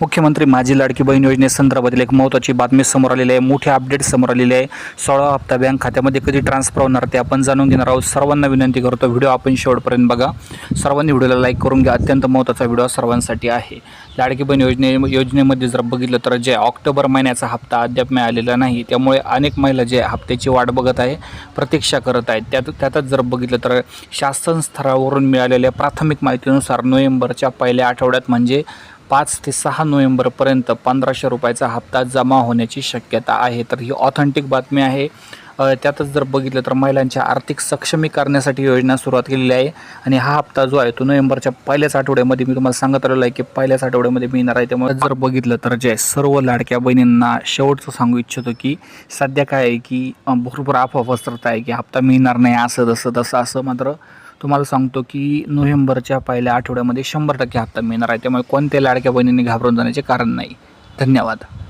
मुख्यमंत्री माझी लाडकी बहीण योजनेसंदर्भातील एक महत्त्वाची बातमी समोर आलेली आहे. मोठे अपडेट समोर आलेली आहे. सोळा हप्ता बँक खात्यामध्ये कधी ट्रान्सफर होणार ते आपण जाणून घेणार आहोत. सर्वांना विनंती करतो व्हिडिओ आपण शेवटपर्यंत बघा. सर्वांनी व्हिडिओला लाईक करून घ्या. अत्यंत महत्त्वाचा व्हिडिओ सर्वांसाठी आहे. लाडकी बहीण योजने योजनेमध्ये जर बघितलं तर जे ऑक्टोबर महिन्याचा हप्ता अद्याप मिळालेला नाही त्यामुळे अनेक महिला जे हप्त्याची वाट बघत आहे प्रतीक्षा करत आहेत. त्यात त्यातच जर बघितलं तर शासन स्तरावरून मिळालेल्या प्राथमिक माहितीनुसार नोव्हेंबरच्या पहिल्या आठवड्यात म्हणजे पाच ते सहा नोव्हेंबरपर्यंत पंधराशे रुपयाचा हप्ता जमा होण्याची शक्यता आहे. तर ही ऑथेंटिक बातमी आहे. त्यातच जर बघितलं तर महिलांच्या आर्थिक सक्षमीकरणासाठी योजना सुरुवात केलेली आहे. आणि हा हप्ता जो आहे तो नोव्हेंबरच्या पहिल्याच आठवड्यामध्ये मी तुम्हाला सांगत आलेलो आहे की पहिल्याच आठवड्यामध्ये मिळणार आहे. त्यामुळे जर बघितलं तर जे सर्व लाडक्या बहिणींना शेवटचं सांगू इच्छितो की सध्या काय आहे की भरपूर अफवा पसरत आहे की हप्ता मिळणार नाही असं तसं तसं असं मात्र तुम्हाला सांगतो की नोव्हेंबरच्या पहिल्या आठवड्यामध्ये शंभर टक्के हप्ता मिळणार आहे. त्यामुळे कोणत्या लाडक्या बहिणींनी घाबरून जाण्याचे कारण नाही. धन्यवाद.